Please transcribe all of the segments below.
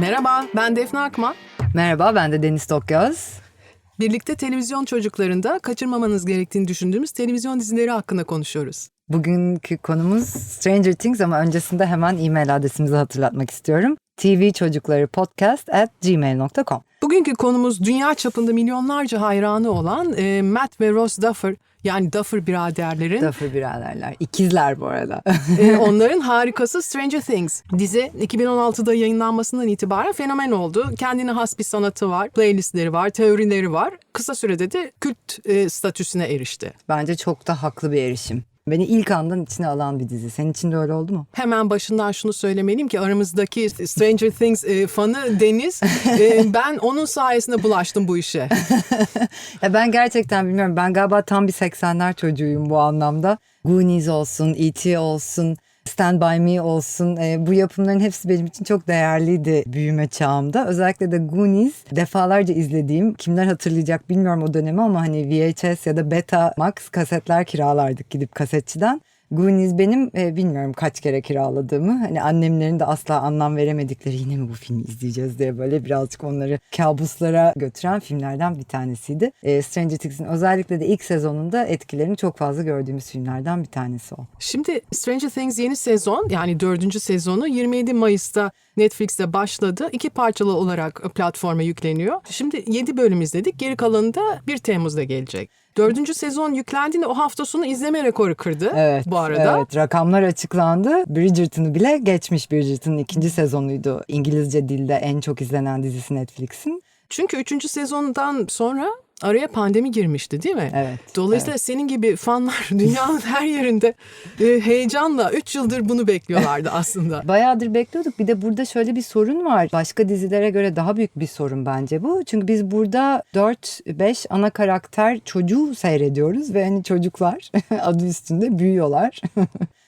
Merhaba, ben Defne Akman. Merhaba ben de Deniz Tokgöz. Birlikte televizyon çocuklarında kaçırmamanız gerektiğini düşündüğümüz televizyon dizileri hakkında konuşuyoruz. Bugünkü konumuz Stranger Things ama öncesinde hemen e-mail adresimizi hatırlatmak istiyorum. tvçocukları podcast at gmail.com Bugünkü konumuz dünya çapında milyonlarca hayranı olan e, Matt ve Ross Duffer yani Duffer biraderlerin Duffer biraderler. İkizler bu arada. e, onların harikası Stranger Things. Dizi 2016'da yayınlanmasından itibaren fenomen oldu. Kendine has bir sanatı var, playlistleri var, teorileri var. Kısa sürede de kült e, statüsüne erişti. Bence çok da haklı bir erişim. Beni ilk andan içine alan bir dizi. Senin için de öyle oldu mu? Hemen başından şunu söylemeliyim ki aramızdaki Stranger Things e, fanı Deniz. E, ben onun sayesinde bulaştım bu işe. Ya ben gerçekten bilmiyorum. Ben galiba tam bir 80'ler çocuğuyum bu anlamda. Goonies olsun, E.T. olsun, Stand By Me olsun. E, bu yapımların hepsi benim için çok değerliydi büyüme çağımda. Özellikle de Goonies defalarca izlediğim, kimler hatırlayacak bilmiyorum o dönemi ama hani VHS ya da Beta Max kasetler kiralardık gidip kasetçiden. Goonies benim e, bilmiyorum kaç kere kiraladığımı hani annemlerin de asla anlam veremedikleri yine mi bu filmi izleyeceğiz diye böyle birazcık onları kabuslara götüren filmlerden bir tanesiydi. E, Stranger Things'in özellikle de ilk sezonunda etkilerini çok fazla gördüğümüz filmlerden bir tanesi o. Şimdi Stranger Things yeni sezon yani dördüncü sezonu 27 Mayıs'ta Netflix'te başladı. İki parçalı olarak platforma yükleniyor. Şimdi 7 bölüm izledik. Geri kalanı da 1 Temmuz'da gelecek. Dördüncü sezon yüklendiğinde o hafta sonu izleme rekoru kırdı Evet, bu arada. Evet, rakamlar açıklandı. Bridgerton'ı bile geçmiş Bridgerton'ın ikinci sezonuydu. İngilizce dilde en çok izlenen dizisi Netflix'in. Çünkü üçüncü sezondan sonra araya pandemi girmişti değil mi? Evet, Dolayısıyla senin gibi fanlar dünyanın her yerinde e, heyecanla 3 yıldır bunu bekliyorlardı aslında. Bayağıdır bekliyorduk. Bir de burada şöyle bir sorun var. Başka dizilere göre daha büyük bir sorun bence bu. Çünkü biz burada 4-5 ana karakter çocuğu seyrediyoruz ve hani çocuklar adı üstünde büyüyorlar.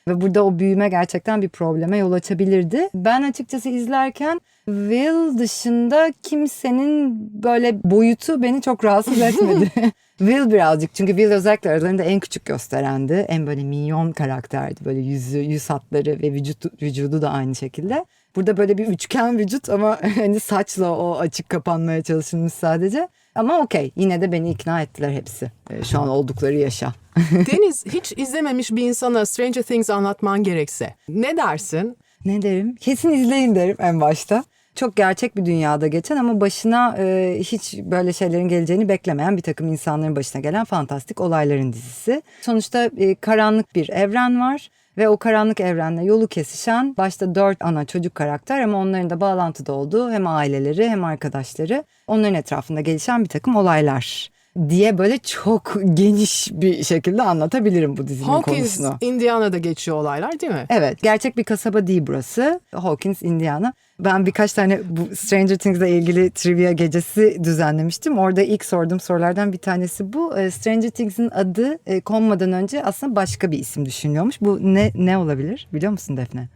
Ve burada o büyüme gerçekten bir probleme yol açabilirdi. Ben açıkçası izlerken Will dışında kimsenin böyle boyutu beni çok rahatsız etmedi. Will birazcık çünkü Will özellikle aralarında en küçük gösterendi. En böyle minyon karakterdi. Böyle yüzü, yüz hatları ve vücut, vücudu da aynı şekilde. Burada böyle bir üçgen vücut ama hani saçla o açık kapanmaya çalışılmış sadece. Ama okey yine de beni ikna ettiler hepsi. Ee, Şu an oldukları yaşa. Deniz hiç izlememiş bir insana Stranger Things anlatman gerekse ne dersin? Ne derim? Kesin izleyin derim en başta. Çok gerçek bir dünyada geçen ama başına e, hiç böyle şeylerin geleceğini beklemeyen bir takım insanların başına gelen fantastik olayların dizisi. Sonuçta e, karanlık bir evren var ve o karanlık evrenle yolu kesişen başta dört ana çocuk karakter ama onların da bağlantıda olduğu hem aileleri hem arkadaşları onların etrafında gelişen bir takım olaylar diye böyle çok geniş bir şekilde anlatabilirim bu dizinin Hawkins, konusunu. Indiana'da geçiyor olaylar değil mi? Evet gerçek bir kasaba değil burası. Hawkins, Indiana. Ben birkaç tane bu Stranger Things'le ilgili trivia gecesi düzenlemiştim. Orada ilk sorduğum sorulardan bir tanesi bu. Ee, Stranger Things'in adı e, konmadan önce aslında başka bir isim düşünülüyormuş. Bu ne ne olabilir biliyor musun Defne?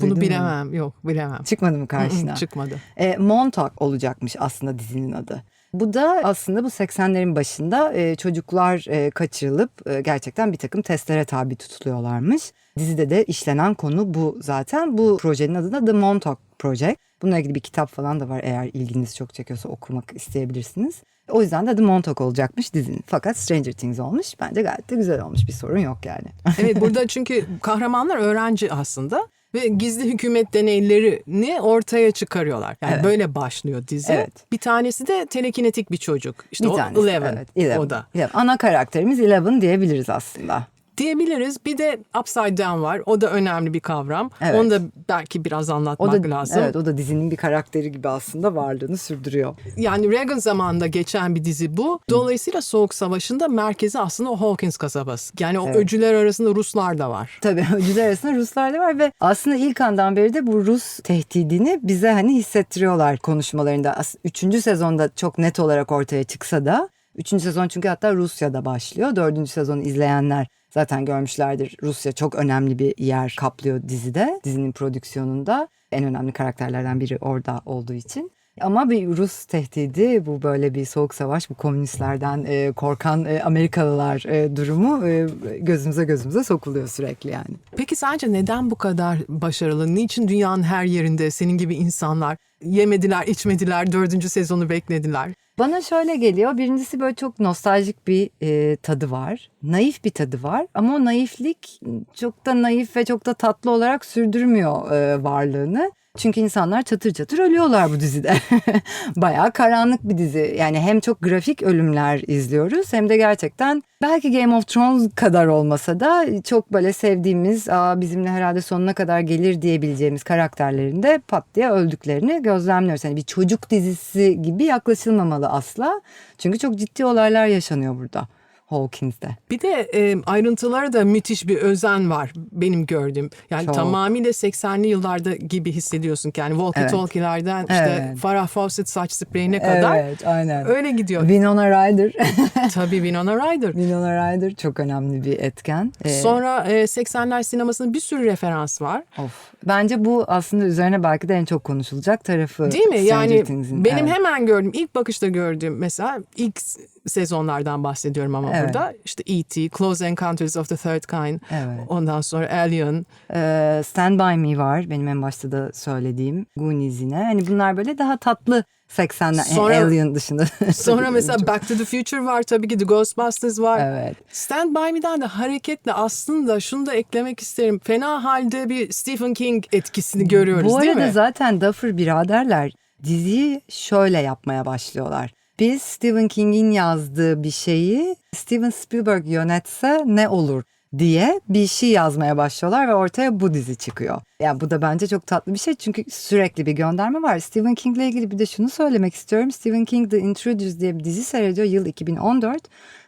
Bunu Duydun bilemem. Yok bilemem. Çıkmadı mı karşına? Çıkmadı. E, Montauk olacakmış aslında dizinin adı. Bu da aslında bu 80'lerin başında e, çocuklar e, kaçırılıp e, gerçekten bir takım testlere tabi tutuluyorlarmış. Dizide de işlenen konu bu zaten. Bu projenin adı da The Montauk Project. Bununla ilgili bir kitap falan da var eğer ilginiz çok çekiyorsa okumak isteyebilirsiniz. O yüzden de The Montauk olacakmış dizinin. Fakat Stranger Things olmuş. Bence gayet de güzel olmuş. Bir sorun yok yani. Evet burada çünkü kahramanlar öğrenci aslında ve gizli hükümet deneylerini ortaya çıkarıyorlar. Yani Evet. böyle başlıyor dizi. Evet. Bir tanesi de telekinetik bir çocuk. İşte bir o tanesi. Eleven. Evet, Eleven. O da. Eleven. Ana karakterimiz Eleven diyebiliriz aslında. Diyebiliriz. Bir de Upside Down var. O da önemli bir kavram. Evet. Onu da belki biraz anlatmak O da lazım. evet o da dizinin bir karakteri gibi aslında varlığını sürdürüyor. Yani Reagan zamanında geçen bir dizi bu. Dolayısıyla Soğuk Savaşı'nda merkezi aslında o Hawkins kasabası. Yani o Evet. öcüler arasında Ruslar da var. Tabii öcüler arasında Ruslar da var ve aslında ilk andan beri de bu Rus tehdidini bize hani hissettiriyorlar konuşmalarında. Üçüncü sezonda çok net olarak ortaya çıksa da üçüncü sezon çünkü hatta Rusya'da başlıyor. Dördüncü sezonu izleyenler zaten görmüşlerdir. Rusya çok önemli bir yer kaplıyor dizide, dizinin prodüksiyonunda. En önemli karakterlerden biri orada olduğu için. Ama bir Rus tehdidi bu böyle bir soğuk savaş bu komünistlerden e, korkan e, Amerikalılar e, durumu e, gözümüze gözümüze sokuluyor sürekli yani. Peki sence neden bu kadar başarılı? Niçin dünyanın her yerinde senin gibi insanlar yemediler, içmediler, dördüncü sezonu beklediler? Bana şöyle geliyor. Birincisi böyle çok nostaljik bir e, tadı var. Naif bir tadı var. Ama o naiflik çok da naif ve çok da tatlı olarak sürdürmüyor e, varlığını. Çünkü insanlar çatır çatır ölüyorlar bu dizide. Bayağı karanlık bir dizi. Yani hem çok grafik ölümler izliyoruz hem de gerçekten belki Game of Thrones kadar olmasa da çok böyle sevdiğimiz Aa, bizimle herhalde sonuna kadar gelir diyebileceğimiz karakterlerin de pat diye öldüklerini gözlemliyoruz. Yani bir çocuk dizisi gibi yaklaşılmamalı asla. Çünkü çok ciddi olaylar yaşanıyor burada Hawkins'de. Bir de e, ayrıntılara da müthiş bir özen var benim gördüğüm. Yani Çok. tamamıyla 80'li yıllarda gibi hissediyorsun ki. Yani walkie talkie'lerden işte Evet. Farrah Fawcett saç spreyine kadar Evet aynen. öyle gidiyor. Winona Ryder. Tabii Winona Ryder. Winona Ryder çok önemli bir etken. Ee, Sonra e, 80'ler sinemasında bir sürü referans var. Of. Bence bu aslında üzerine belki de en çok konuşulacak tarafı. Değil mi? Yani benim Evet. hemen gördüğüm, ilk bakışta gördüğüm mesela ilk sezonlardan bahsediyorum ama Evet. burada işte E.T., Close Encounters of the Third Kind, Evet. ondan sonra Alien, Ee, Stand By Me var benim en başta da söylediğim. Goonies yine. Hani bunlar böyle daha tatlı 80'ler. Sonra- yani Alien dışında. sonra mesela Çok- Back to the Future var tabii ki The Ghostbusters var. Evet. Stand By Me'den de hareketle aslında şunu da eklemek isterim. Fena halde bir Stephen King etkisini görüyoruz Bu değil arada mi? zaten Duffer biraderler diziyi şöyle yapmaya başlıyorlar. Biz Stephen King'in yazdığı bir şeyi Steven Spielberg yönetse ne olur diye bir şey yazmaya başlıyorlar ve ortaya bu dizi çıkıyor. Yani bu da bence çok tatlı bir şey çünkü sürekli bir gönderme var. Stephen King'le ilgili bir de şunu söylemek istiyorum. Stephen King The Intruders diye bir dizi seyrediyor yıl 2014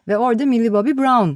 ve orada Millie Bobby Brown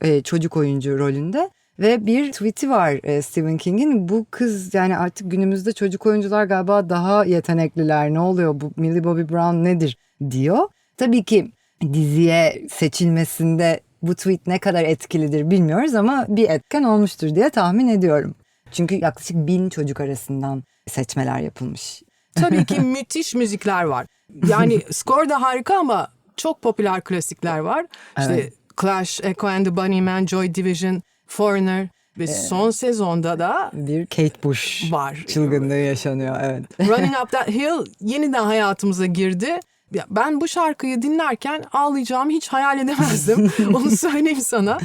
e, çocuk oyuncu rolünde. Ve bir tweet'i var e, Stephen King'in. Bu kız yani artık günümüzde çocuk oyuncular galiba daha yetenekliler. Ne oluyor bu Millie Bobby Brown nedir diyor. Tabii ki diziye seçilmesinde bu tweet ne kadar etkilidir bilmiyoruz ama bir etken olmuştur diye tahmin ediyorum. Çünkü yaklaşık bin çocuk arasından seçmeler yapılmış. Tabii ki müthiş müzikler var. Yani skor da harika ama çok popüler klasikler var. İşte Evet. Clash, Echo and the Bunnymen, Joy Division, Foreigner ve son sezonda da Bir Kate Bush var. çılgınlığı yaşanıyor evet. Running Up That Hill yeniden hayatımıza girdi. Ya ben bu şarkıyı dinlerken ağlayacağımı hiç hayal edemezdim. Onu söyleyeyim sana.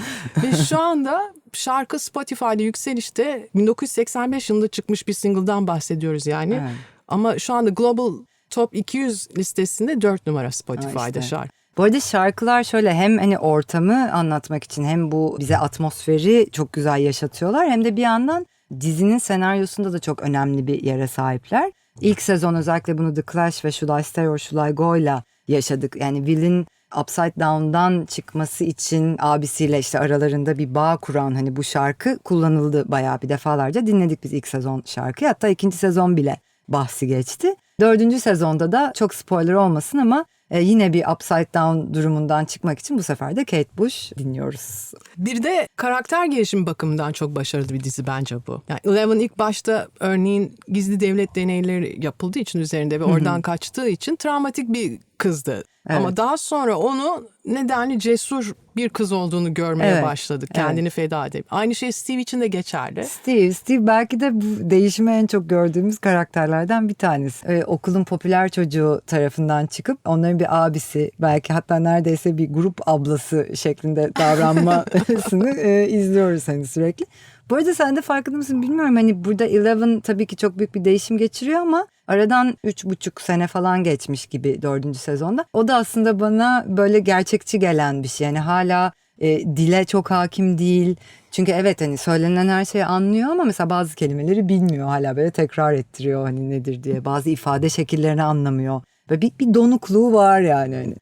Ve şu anda şarkı Spotify'da yükselişte 1985 yılında çıkmış bir single'dan bahsediyoruz yani. Evet. Ama şu anda Global Top 200 listesinde 4 numara Spotify'da işte. şarkı. Bu arada şarkılar şöyle hem hani ortamı anlatmak için hem bu bize atmosferi çok güzel yaşatıyorlar hem de bir yandan dizinin senaryosunda da çok önemli bir yere sahipler. İlk sezon özellikle bunu The Clash ve Should I Stay or Should I Go'yla yaşadık. Yani Will'in Upside Down'dan çıkması için abisiyle işte aralarında bir bağ kuran hani bu şarkı kullanıldı bayağı bir defalarca dinledik biz ilk sezon şarkıyı. Hatta ikinci sezon bile bahsi geçti. Dördüncü sezonda da çok spoiler olmasın ama e, yine bir upside down durumundan çıkmak için bu sefer de Kate Bush dinliyoruz. Bir de karakter gelişimi bakımından çok başarılı bir dizi bence bu. Yani Eleven ilk başta örneğin gizli devlet deneyleri yapıldığı için üzerinde ve oradan kaçtığı için travmatik bir kızdı. Ama daha sonra onu nedenli cesur bir kız olduğunu görmeye Evet, başladık. Kendini feda edip. Aynı şey Steve için de geçerli. Steve, Steve belki de bu değişimi en çok gördüğümüz karakterlerden bir tanesi. Ee, okulun popüler çocuğu tarafından çıkıp onların bir abisi belki hatta neredeyse bir grup ablası şeklinde davranmasını e, izliyoruz hani sürekli. Bu arada sen de farkında mısın bilmiyorum hani burada Eleven tabii ki çok büyük bir değişim geçiriyor ama aradan üç buçuk sene falan geçmiş gibi dördüncü sezonda. O da aslında bana böyle gerçekçi gelen bir şey yani hala e, dile çok hakim değil. Çünkü evet hani söylenen her şeyi anlıyor ama mesela bazı kelimeleri bilmiyor hala böyle tekrar ettiriyor hani nedir diye. Bazı ifade şekillerini anlamıyor. Ve bir, bir donukluğu var yani. Hani.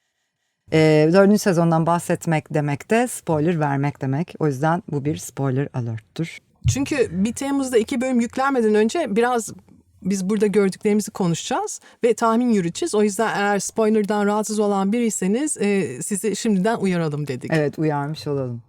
E, dördüncü sezondan bahsetmek demek de spoiler vermek demek. O yüzden bu bir spoiler alert'tür. Çünkü 1 Temmuz'da iki bölüm yüklenmeden önce biraz biz burada gördüklerimizi konuşacağız ve tahmin yürüteceğiz. O yüzden eğer spoilerdan rahatsız olan biriyseniz e, sizi şimdiden uyaralım dedik. Evet uyarmış olalım.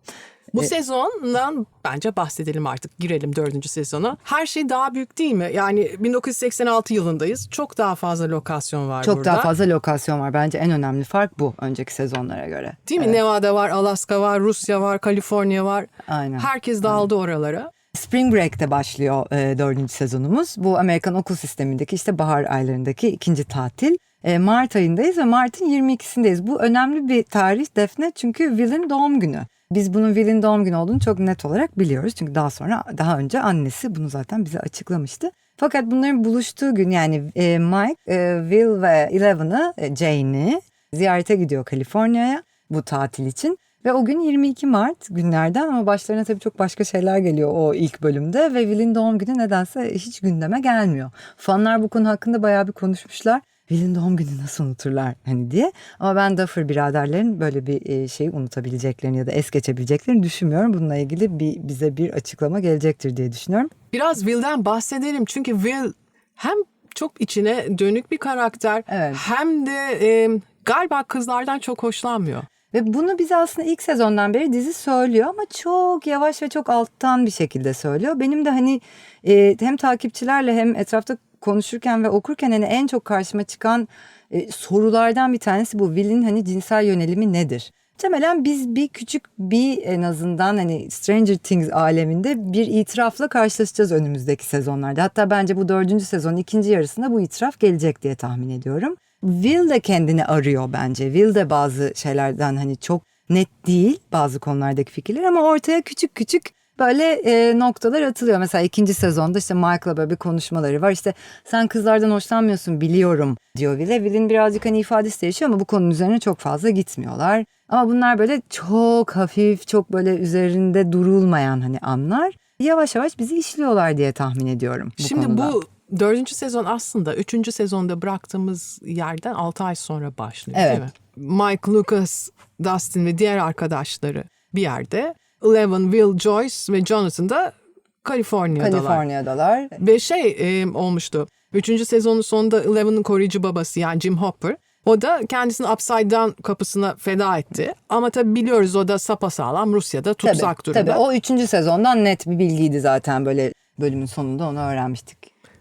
Bu E, sezondan bence bahsedelim artık. Girelim dördüncü sezona. Her şey daha büyük değil mi? Yani 1986 yılındayız. Çok daha fazla lokasyon var Çok burada. daha fazla lokasyon var. Bence en önemli fark bu önceki sezonlara göre. Değil mi? Nevada var, Alaska var, Rusya var, Kaliforniya var. Aynen. Herkes dağıldı oralara. Spring Break'te başlıyor e, dördüncü sezonumuz. Bu Amerikan okul sistemindeki işte bahar aylarındaki ikinci tatil. E, Mart ayındayız ve Mart'ın 22'sindeyiz. Bu önemli bir tarih Defne çünkü Will'in doğum günü. Biz bunun Will'in doğum günü olduğunu çok net olarak biliyoruz. Çünkü daha sonra daha önce annesi bunu zaten bize açıklamıştı. Fakat bunların buluştuğu gün yani e, Mike, e, Will ve Eleven'ı, e, Jane'i ziyarete gidiyor Kaliforniya'ya bu tatil için. Ve o gün 22 Mart günlerden ama başlarına tabii çok başka şeyler geliyor o ilk bölümde ve Will'in doğum günü nedense hiç gündeme gelmiyor. Fanlar bu konu hakkında bayağı bir konuşmuşlar. Will'in doğum günü nasıl unuturlar hani diye. Ama ben Duffer biraderlerin böyle bir e, şeyi unutabileceklerini ya da es geçebileceklerini düşünmüyorum. Bununla ilgili bir, bize bir açıklama gelecektir diye düşünüyorum. Biraz Will'den bahsedelim. Çünkü Will hem çok içine dönük bir karakter Evet. hem de e, galiba kızlardan çok hoşlanmıyor. Ve bunu bize aslında ilk sezondan beri dizi söylüyor ama çok yavaş ve çok alttan bir şekilde söylüyor. Benim de hani e, hem takipçilerle hem etrafta konuşurken ve okurken hani en çok karşıma çıkan e, sorulardan bir tanesi bu. Will'in hani cinsel yönelimi nedir? Muhtemelen biz bir küçük bir en azından hani Stranger Things aleminde bir itirafla karşılaşacağız önümüzdeki sezonlarda. Hatta bence bu dördüncü sezonun ikinci yarısında bu itiraf gelecek diye tahmin ediyorum. Will de kendini arıyor bence. Will de bazı şeylerden hani çok net değil bazı konulardaki fikirler ama ortaya küçük küçük böyle e, noktalar atılıyor. Mesela ikinci sezonda işte Michael'la böyle bir konuşmaları var. İşte sen kızlardan hoşlanmıyorsun biliyorum diyor Will'e. Will'in birazcık hani ifadesi değişiyor ama bu konunun üzerine çok fazla gitmiyorlar. Ama bunlar böyle çok hafif, çok böyle üzerinde durulmayan hani anlar. Yavaş yavaş bizi işliyorlar diye tahmin ediyorum bu Şimdi konuda. bu dördüncü sezon aslında üçüncü sezonda bıraktığımız yerden altı ay sonra başlıyor Evet. değil mi? Mike, Lucas, Dustin ve diğer arkadaşları bir yerde. Eleven, Will, Joyce ve Jonathan da Kaliforniya'dalar. Kaliforniya'dalar. Ve şey e, olmuştu. Üçüncü sezonun sonunda Eleven'ın koruyucu babası yani Jim Hopper. O da kendisini Upside Down kapısına feda etti. Ama tabii biliyoruz o da sapasağlam Rusya'da tutsak tabii, durumda. Tabii o üçüncü sezondan net bir bilgiydi zaten böyle bölümün sonunda onu öğrenmiştik.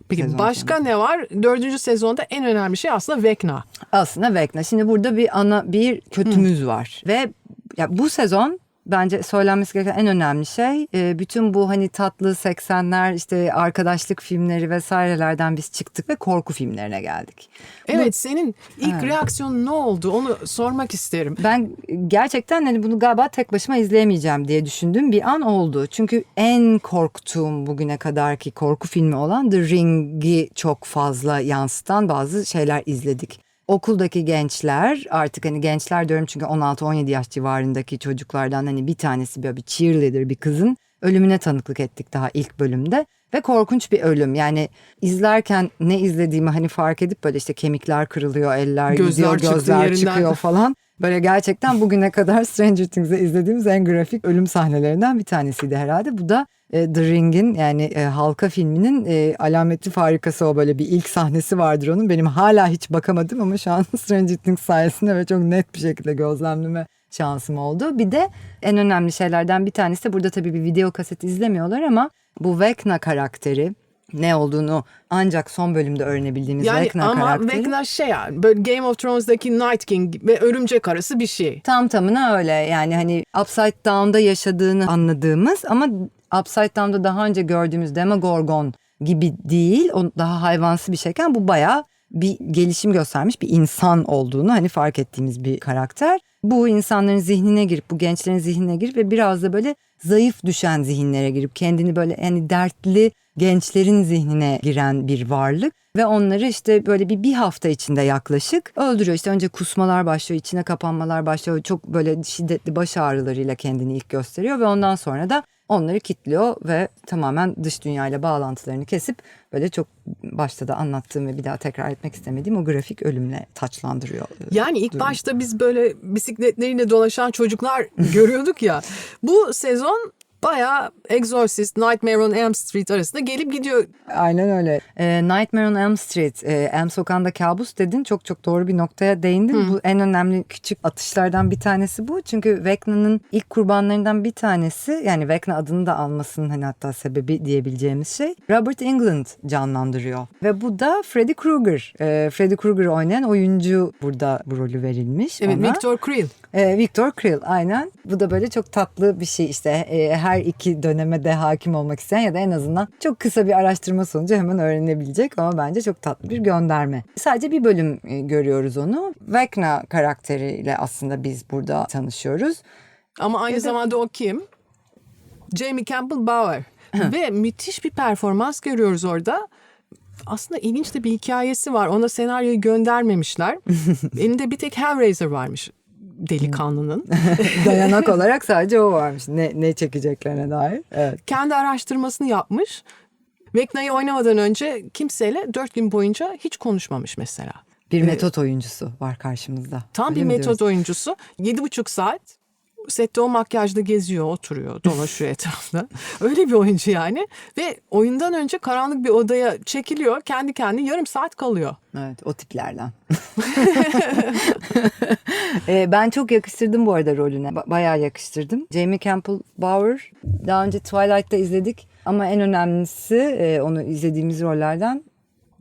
Peki Sezon başka ne var? Dördüncü sezonda en önemli şey aslında Vecna. Aslında Vecna. Şimdi burada bir ana bir kötümüz var ve ya bu sezon bence söylenmesi gereken en önemli şey e, bütün bu hani tatlı 80'ler işte arkadaşlık filmleri vesairelerden biz çıktık ve korku filmlerine geldik. Evet senin ilk reaksiyonun ne oldu onu sormak isterim. Ben gerçekten hani bunu galiba tek başıma izleyemeyeceğim diye düşündüğüm bir an oldu. Çünkü en korktuğum bugüne kadarki korku filmi olan The Ring'i çok fazla yansıtan bazı şeyler izledik. Okuldaki gençler artık hani gençler diyorum çünkü 16-17 yaş civarındaki çocuklardan hani bir tanesi böyle bir cheerleader bir kızın ölümüne tanıklık ettik daha ilk bölümde. Ve korkunç bir ölüm yani izlerken ne izlediğimi hani fark edip böyle işte kemikler kırılıyor eller Gözler gidiyor gözler yerinden. çıkıyor falan. Böyle gerçekten bugüne kadar Stranger Things'de izlediğimiz en grafik ölüm sahnelerinden bir tanesiydi herhalde. Bu da e, The Ring'in yani e, halka filminin e, alametli farikası o böyle bir ilk sahnesi vardır onun. Benim hala hiç bakamadım ama şu an Stranger Things sayesinde ve çok net bir şekilde gözlemleme şansım oldu. Bir de en önemli şeylerden bir tanesi de burada tabii bir video kaset izlemiyorlar ama bu Vecna karakteri ne olduğunu ancak son bölümde öğrenebildiğimiz Yani Vecna ama karakteri. Vecna şey yani böyle Game of Thrones'daki Night King ve örümcek arası bir şey. Tam tamına öyle yani hani Upside Down'da yaşadığını anladığımız ama Upside Down'da daha önce gördüğümüz Demogorgon gibi değil o daha hayvansı bir şeyken bu bayağı bir gelişim göstermiş bir insan olduğunu hani fark ettiğimiz bir karakter. Bu insanların zihnine girip bu gençlerin zihnine girip ve biraz da böyle zayıf düşen zihinlere girip kendini böyle yani dertli gençlerin zihnine giren bir varlık ve onları işte böyle bir bir hafta içinde yaklaşık öldürüyor. İşte önce kusmalar başlıyor, içine kapanmalar başlıyor. Çok böyle şiddetli baş ağrılarıyla kendini ilk gösteriyor ve ondan sonra da onları kilitliyor ve tamamen dış dünyayla bağlantılarını kesip böyle çok başta da anlattığım ve bir daha tekrar etmek istemediğim o grafik ölümle taçlandırıyor. Yani ilk durumu. başta biz böyle bisikletleriyle dolaşan çocuklar görüyorduk ya. Bu sezon bayağı Exorcist, Nightmare on Elm Street arasında gelip gidiyor. Aynen öyle. Ee, Nightmare on Elm Street, e, Elm Sokağı'nda kabus dedin. Çok çok doğru bir noktaya değindin. Bu en önemli küçük atışlardan bir tanesi bu. Çünkü Vecna'nın ilk kurbanlarından bir tanesi yani Vecna adını da almasının hani hatta sebebi diyebileceğimiz şey Robert Englund canlandırıyor. Ve bu da Freddy Krueger. Ee, Freddy Krueger oynayan oyuncu burada bu rolü verilmiş Evet, ona. Victor Creel. Ee, Victor Krill aynen. Bu da böyle çok tatlı bir şey işte e, her iki döneme de hakim olmak isteyen ya da en azından çok kısa bir araştırma sonucu hemen öğrenebilecek ama bence çok tatlı bir gönderme. Sadece bir bölüm e, görüyoruz onu. Vecna karakteriyle aslında biz burada tanışıyoruz. Ama aynı zamanda o kim? Jamie Campbell Bower. Ve müthiş bir performans görüyoruz orada. Aslında ilginç de bir hikayesi var. Ona senaryoyu göndermemişler. Elinde bir tek Hellraiser varmış delikanlının. Dayanak olarak sadece o varmış. Ne, ne çekeceklerine dair. Evet. Kendi araştırmasını yapmış. Vecna'yı oynamadan önce kimseyle dört gün boyunca hiç konuşmamış mesela. Bir metot oyuncusu var karşımızda. Tam Öyle bir metot diyoruz? oyuncusu. Yedi buçuk saat sette o makyajda geziyor, oturuyor, dolaşıyor etrafta. Öyle bir oyuncu yani. Ve oyundan önce karanlık bir odaya çekiliyor. Kendi kendine yarım saat kalıyor. Evet o tiplerden. Ee, ben çok yakıştırdım bu arada rolüne. Ba- bayağı yakıştırdım. Jamie Campbell Bower daha önce Twilight'ta izledik. Ama en önemlisi e, onu izlediğimiz rollerden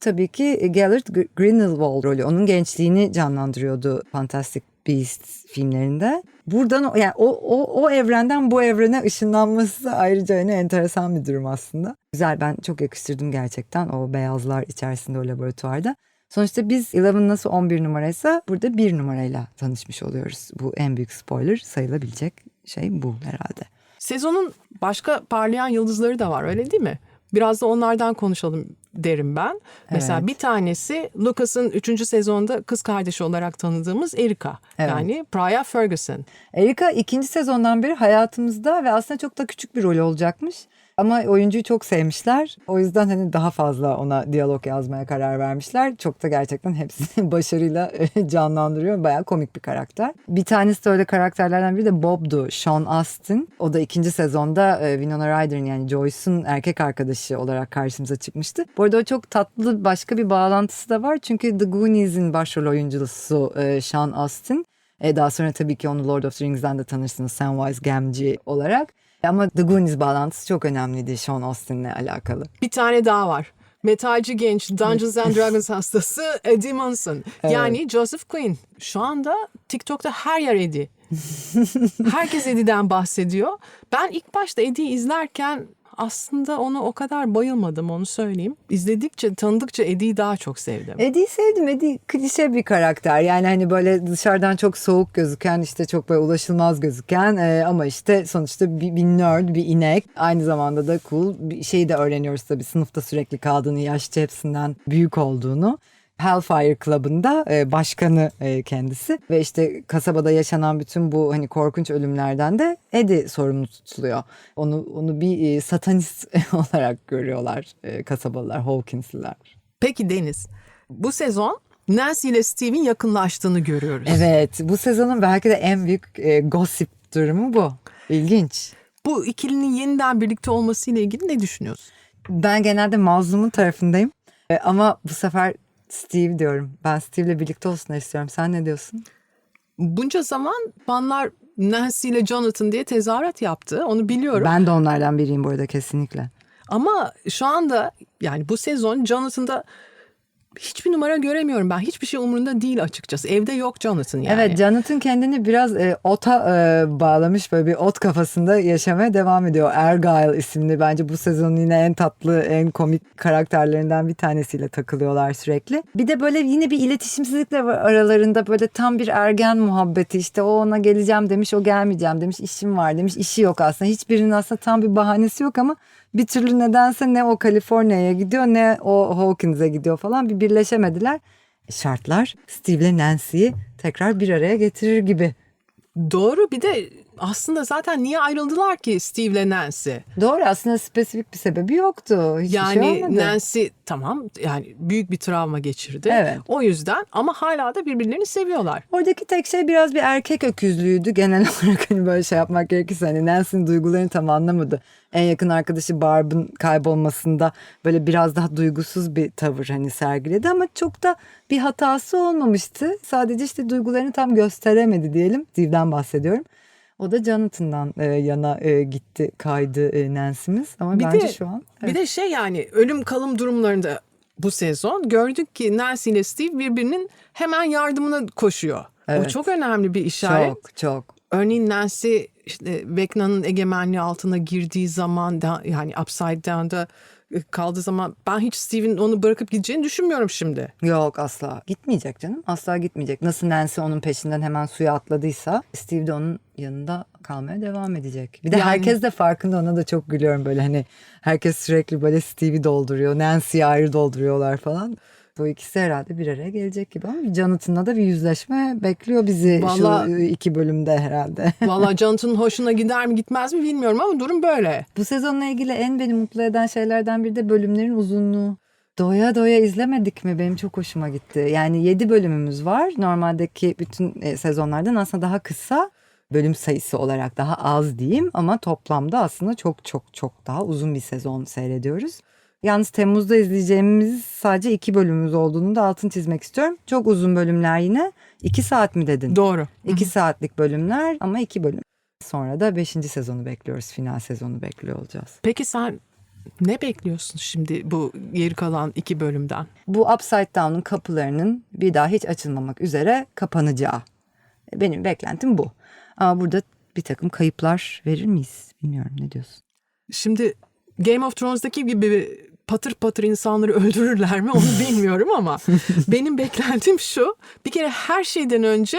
tabii ki Gellert Gr- Grindelwald rolü. Onun gençliğini canlandırıyordu Fantastic Beasts filmlerinde. Buradan yani o, o, o evrenden bu evrene ışınlanması ayrıca hani enteresan bir durum aslında. Güzel ben çok yakıştırdım gerçekten o beyazlar içerisinde o laboratuvarda. Sonuçta biz Eleven nasıl 11 numaraysa burada 1 numarayla tanışmış oluyoruz. Bu en büyük spoiler sayılabilecek şey bu herhalde. Sezonun başka parlayan yıldızları da var öyle değil mi? Biraz da onlardan konuşalım derim ben. Mesela Evet. bir tanesi Lucas'ın 3. sezonda kız kardeşi olarak tanıdığımız Erika. Evet. Yani Priya Ferguson. Erika ikinci sezondan beri hayatımızda ve aslında çok da küçük bir rol olacakmış. Ama oyuncuyu çok sevmişler. O yüzden hani daha fazla ona diyalog yazmaya karar vermişler. Çok da gerçekten hepsini başarıyla canlandırıyor. Bayağı komik bir karakter. Bir tanesi de öyle karakterlerden biri de Bob'du. Sean Astin. O da ikinci sezonda e, Winona Ryder'ın yani Joyce'un erkek arkadaşı olarak karşımıza çıkmıştı. Bu arada o çok tatlı başka bir bağlantısı da var. Çünkü The Goonies'in başrol oyuncusu e, Sean Astin. E, daha sonra tabii ki onu Lord of the Rings'den de tanırsınız Samwise Gamgee olarak. Ama The Goonies bağlantısı çok önemliydi Sean Austin'le alakalı. Bir tane daha var. Metalci genç Dungeons and Dragons hastası Eddie Munson. Yani Joseph Quinn. Şu anda TikTok'ta her yer Eddie. Herkes Eddie'den bahsediyor. Ben ilk başta Eddie'yi izlerken aslında onu o kadar bayılmadım onu söyleyeyim. İzledikçe, tanıdıkça Eddie'yi daha çok sevdim. Eddie'yi sevdim. Eddie klişe bir karakter. Yani hani böyle dışarıdan çok soğuk gözüken işte çok böyle ulaşılmaz gözüken e, ama işte sonuçta bir, bir nerd, bir inek. Aynı zamanda da cool. Bir şeyi de öğreniyoruz tabii sınıfta sürekli kaldığını, yaşça hepsinden büyük olduğunu. Hellfire Club'ında e, başkanı e, kendisi ve işte kasabada yaşanan bütün bu hani korkunç ölümlerden de Eddie sorumlu tutuluyor. Onu onu bir e, satanist olarak görüyorlar e, kasabalılar, Hawkins'liler. Peki Deniz, bu sezon Nancy ile Steve'in yakınlaştığını görüyoruz. Evet bu sezonun belki de en büyük e, gossip durumu bu. İlginç. Bu ikilinin yeniden birlikte olmasıyla ilgili ne düşünüyorsun? Ben genelde mazlumun tarafındayım. E, ama bu sefer Steve diyorum. Ben Steve'le birlikte olsun istiyorum. Sen ne diyorsun? Bunca zaman fanlar Nancy ile Jonathan diye tezahürat yaptı. Onu biliyorum. Ben de onlardan biriyim bu arada kesinlikle. Ama şu anda yani bu sezon Jonathan'da hiçbir numara göremiyorum ben. Hiçbir şey umurunda değil açıkçası. Evde yok Jonathan yani. Evet Jonathan kendini biraz e, ota e, bağlamış böyle bir ot kafasında yaşamaya devam ediyor. Argyle isimli bence bu sezonun yine en tatlı en komik karakterlerinden bir tanesiyle takılıyorlar sürekli. Bir de böyle yine bir iletişimsizlik de var aralarında böyle tam bir ergen muhabbeti işte o ona geleceğim demiş o gelmeyeceğim demiş işim var demiş işi yok aslında hiçbirinin aslında tam bir bahanesi yok ama bir türlü nedense ne o Kaliforniya'ya gidiyor ne o Hawkins'e gidiyor falan bir birleşemediler. Şartlar Steve ile Nancy'yi tekrar bir araya getirir gibi. Doğru bir de Aslında zaten niye ayrıldılar ki Steve ile Nancy? Doğru aslında spesifik bir sebebi yoktu. Hiçbir Yani şey olmadı. Nancy tamam yani büyük bir travma geçirdi. Evet. O yüzden ama hala da birbirlerini seviyorlar. Oradaki tek şey biraz bir erkek öküzlüğüydü genel olarak hani böyle şey yapmak gerekirse hani Nancy'nin duygularını tam anlamadı. En yakın arkadaşı Barb'ın kaybolmasında böyle biraz daha duygusuz bir tavır hani sergiledi ama çok da bir hatası olmamıştı. Sadece işte duygularını tam gösteremedi diyelim. Steve'den bahsediyorum. O da Jonathan'dan e, yana e, gitti kaydı e, Nancy'miz ama Bir bence de- şu an Bir de şey yani ölüm kalım durumlarında bu sezon gördük ki Nancy ile Steve birbirinin hemen yardımına koşuyor. O Evet. çok önemli bir işaret. çok çok Örneğin Nancy işte Vecna'nın egemenliği altına girdiği zaman da yani Upside Down'da kaldığı zaman ben hiç Steve'in onu bırakıp gideceğini düşünmüyorum şimdi. Yok asla. Gitmeyecek canım. Asla gitmeyecek. Nasıl Nancy onun peşinden hemen suya atladıysa Steve de onun yanında kalmaya devam edecek. Bir de Yani- herkes de farkında ona da çok gülüyorum böyle hani herkes sürekli böyle Steve'i dolduruyor. Nancy'yi ayrı dolduruyorlar falan. Bu ikisi herhalde bir araya gelecek gibi ama Jonathan'la da bir yüzleşme bekliyor bizi Vallahi- şu iki bölümde herhalde. Vallahi Jonathan'ın hoşuna gider mi gitmez mi bilmiyorum ama durum böyle. Bu sezonla ilgili en beni mutlu eden şeylerden biri de bölümlerin uzunluğu. Doya doya izlemedik mi? Benim çok hoşuma gitti. Yani 7 bölümümüz var. Normaldeki bütün e, sezonlardan aslında daha kısa bölüm sayısı olarak daha az diyeyim ama toplamda aslında çok çok çok daha uzun bir sezon seyrediyoruz. Yalnız Temmuz'da izleyeceğimiz sadece iki bölümümüz olduğunu da altın çizmek istiyorum. Çok uzun bölümler yine. 2 saat mi dedin? Doğru. 2 saatlik bölümler ama 2 bölüm. Sonra da 5. sezonu bekliyoruz. Final sezonu bekliyor olacağız. Peki sen ne bekliyorsun şimdi bu geri kalan iki bölümden? bu Upside Down'un kapılarının bir daha hiç açılmamak üzere kapanacağı. Benim beklentim bu. Ama burada bir takım kayıplar verir miyiz? Bilmiyorum ne diyorsun? Şimdi Game of Thrones'daki gibi patır patır insanları öldürürler mi onu bilmiyorum ama benim beklentim şu. Bir kere her şeyden önce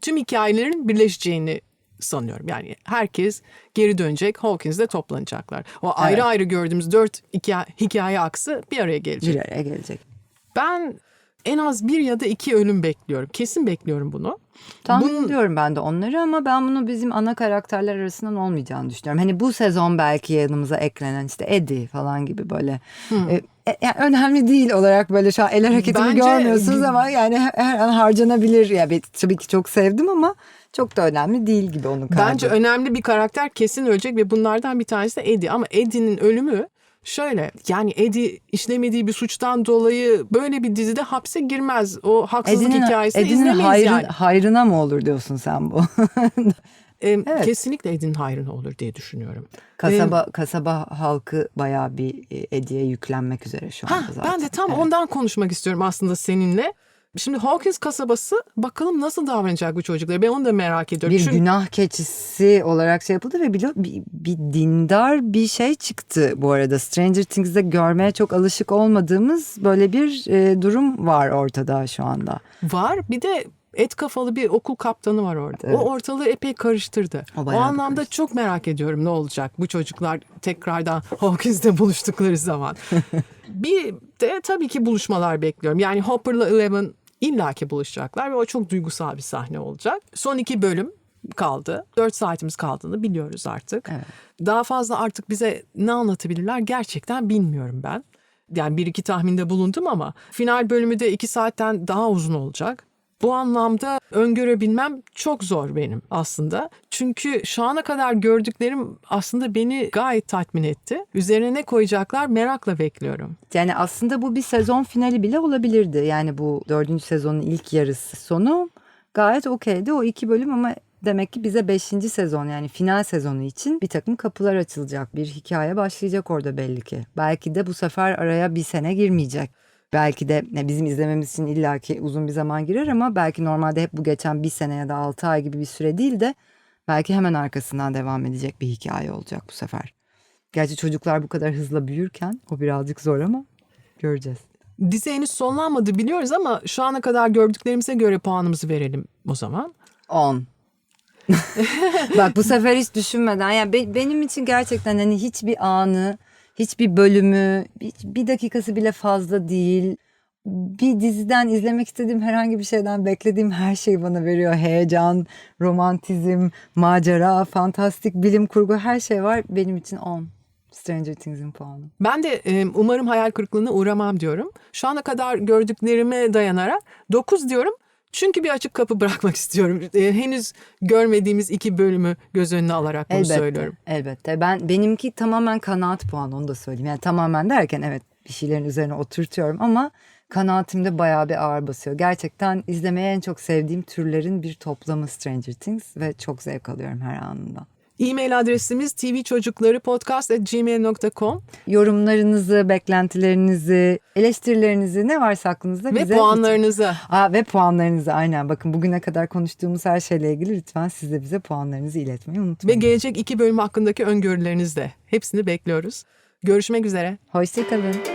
tüm hikayelerin birleşeceğini sanıyorum. Yani herkes geri dönecek, Hawkins'de toplanacaklar. O ayrı Evet. ayrı gördüğümüz dört hikaye, hikaye aksı bir araya gelecek. Bir araya gelecek. Ben en az bir ya da iki ölüm bekliyorum. Kesin bekliyorum bunu. Tahmin Bunun- ediyorum ben de onları ama ben bunu bizim ana karakterler arasından olmayacağını düşünüyorum. Hani bu sezon belki yanımıza eklenen işte Eddie falan gibi böyle e, e, yani önemli değil olarak böyle şu an el hareketimi Bence- görmüyorsunuz ama yani her, an harcanabilir. Ya ben tabii ki çok sevdim ama çok da önemli değil gibi onun kaybı. Bence önemli bir karakter kesin ölecek ve bunlardan bir tanesi de Eddie. Ama Eddie'nin ölümü şöyle yani Eddie işlemediği bir suçtan dolayı böyle bir dizide hapse girmez. O haksızlık Eddie'nin, hikayesini Eddie'nin izlemeyiz hayrı- yani. hayrına mı olur diyorsun sen bu? Em, Kesinlikle Eddie'nin hayrına olur diye düşünüyorum. kasaba kasaba halkı bayağı bir e, Eddie'ye yüklenmek üzere şu anda Ha, zaten. ben de tam Evet. ondan konuşmak istiyorum aslında seninle. Şimdi Hawkins kasabası bakalım nasıl davranacak bu çocuklara. Ben onu da merak ediyorum. bir Çünkü günah keçisi olarak şey yapıldı ve bir, bir, bir dindar bir şey çıktı bu arada. Stranger Things'de görmeye çok alışık olmadığımız böyle bir e, durum var ortada şu anda. var bir de et kafalı bir okul kaptanı var orada. Evet. O ortalığı epey karıştırdı. O O, anlamda karıştırdı. çok merak ediyorum ne olacak bu çocuklar tekrardan Hawkins'te buluştukları zaman. bir de tabii ki buluşmalar bekliyorum. Yani Hopper'la Eleven illaki buluşacaklar ve o çok duygusal bir sahne olacak. Son iki bölüm kaldı. Dört saatimiz kaldığını biliyoruz artık. Evet. Daha fazla artık bize ne anlatabilirler gerçekten bilmiyorum ben. Yani bir iki tahminde bulundum ama final bölümü de iki saatten daha uzun olacak. Bu anlamda öngörebilmem çok zor benim aslında. Çünkü şu ana kadar gördüklerim aslında beni gayet tatmin etti. Üzerine ne koyacaklar merakla bekliyorum. Yani aslında bu bir sezon finali bile olabilirdi. Yani bu dördüncü sezonun ilk yarısı sonu gayet okeydi o iki bölüm ama demek ki bize beşinci sezon yani final sezonu için bir takım kapılar açılacak. Bir hikaye başlayacak orada belli ki. Belki de bu sefer araya bir sene girmeyecek. Belki de bizim izlememiz için illaki uzun bir zaman girer ama belki normalde hep bu geçen bir sene ya da altı ay gibi bir süre değil de belki hemen arkasından devam edecek bir hikaye olacak bu sefer. Gerçi çocuklar bu kadar hızla büyürken o birazcık zor ama göreceğiz. Dizi henüz sonlanmadı biliyoruz ama şu ana kadar gördüklerimize göre puanımızı verelim o zaman. 10. Bak bu sefer hiç düşünmeden yani be- benim için gerçekten hani hiçbir anı, hiçbir bölümü, bir dakikası bile fazla değil. bir diziden izlemek istediğim herhangi bir şeyden beklediğim her şeyi bana veriyor. Heyecan, romantizm, macera, fantastik, bilim kurgu her şey var. Benim için 10. Stranger Things'in puanı. Ben de umarım hayal kırıklığına uğramam diyorum. Şu ana kadar gördüklerime dayanarak 9 diyorum. Çünkü bir açık kapı bırakmak istiyorum. E, henüz görmediğimiz iki bölümü göz önüne alarak bunu Elbette. söylüyorum. Elbette. Ben benimki tamamen kanaat puanı onu da söyleyeyim. Yani tamamen derken evet bir şeylerin üzerine oturtuyorum ama kanaatimde bayağı bir ağır basıyor. Gerçekten izlemeye en çok sevdiğim türlerin bir toplamı Stranger Things ve çok zevk alıyorum her anında. E-mail adresimiz tvçocuklarıpodcast.gmail.com Yorumlarınızı, beklentilerinizi, eleştirilerinizi ne varsa aklınızda ve bize puanlarınızı. Aa, ve puanlarınızı aynen bakın bugüne kadar konuştuğumuz her şeyle ilgili lütfen siz de bize puanlarınızı iletmeyi Ve unutmayın. gelecek iki bölüm hakkındaki öngörülerinizi de hepsini bekliyoruz. Görüşmek üzere. Hoşçakalın.